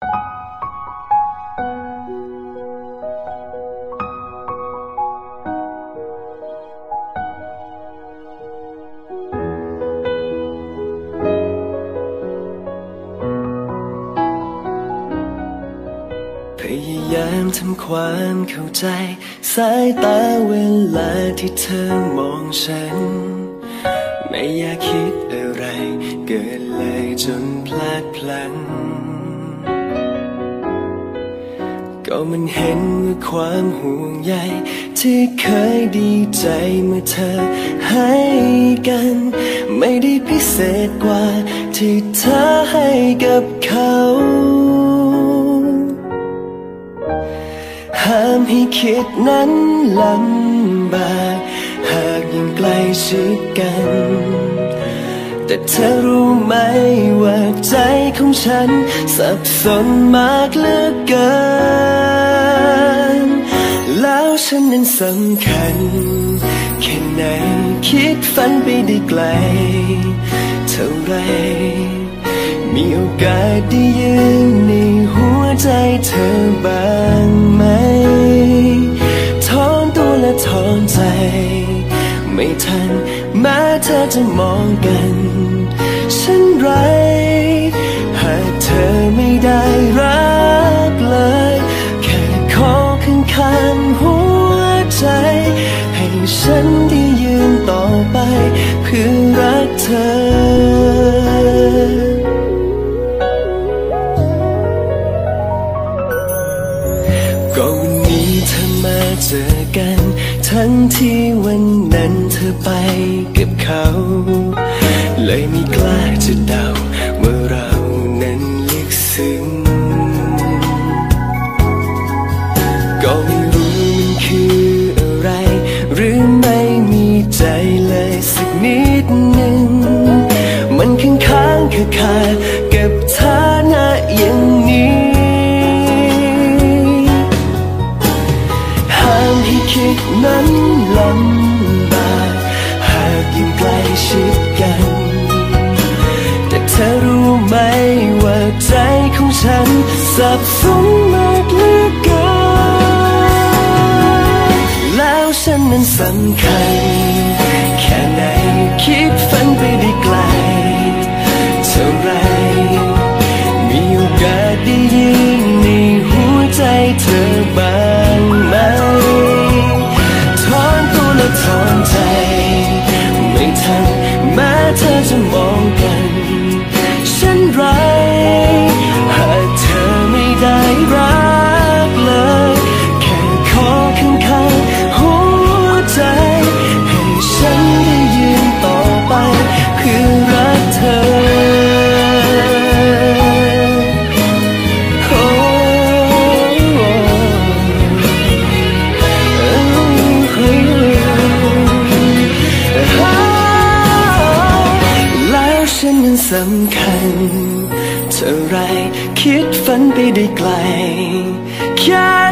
พยายามทำความเข้าใจ สายตาเวลาที่เธอมองฉัน ไม่อยากคิดอะไร เกินเลยจนพลาดพลั้ง ก็มันเห็นว่าความห่วงใยที่เคยดีใจเมื่อเธอให้กัน ไม่ได้พิเศษกว่าที่เธอให้กับเขาห้ามให้คิดนั้นลำบากหากยังใกล้ชิดกัน แต่เธอรู้ไหมว่าใจของฉัน สับสนมากเหลือเกิน แล้วฉันนั้นสำคัญ แค่ไหนคิดฝันไปได้ไกล เท่าไร มีโอกาสได้ยืนในหัวใจเธอบ้าง จะมองกัน ฉันไร หากเธอไม่ได้รักเลย แค่ขอข้างข้างหัวใจ ให้ฉันได้ยืนต่อไป เพื่อรักเธอ อกัน ทั้งที่วันนั้นเธอไปกับเขา เลยไม่กล้าจะเดาว่าเรานั้นลึกซึ้งก็ไม่รู้มันคืออะไร หรือไม่มีใจ สับสนมากเหลือเกินแล้วฉันนั้นสำคัญ แค่ไหนคิดฝันไปได้ไกล เท่าไร มีโอกาสได้ยืนในหัวใจเธอบ้างไหม ถอนตัวและถอนใจ สำคัญ เท่าไรคิดฝันไปได้ไกลแค่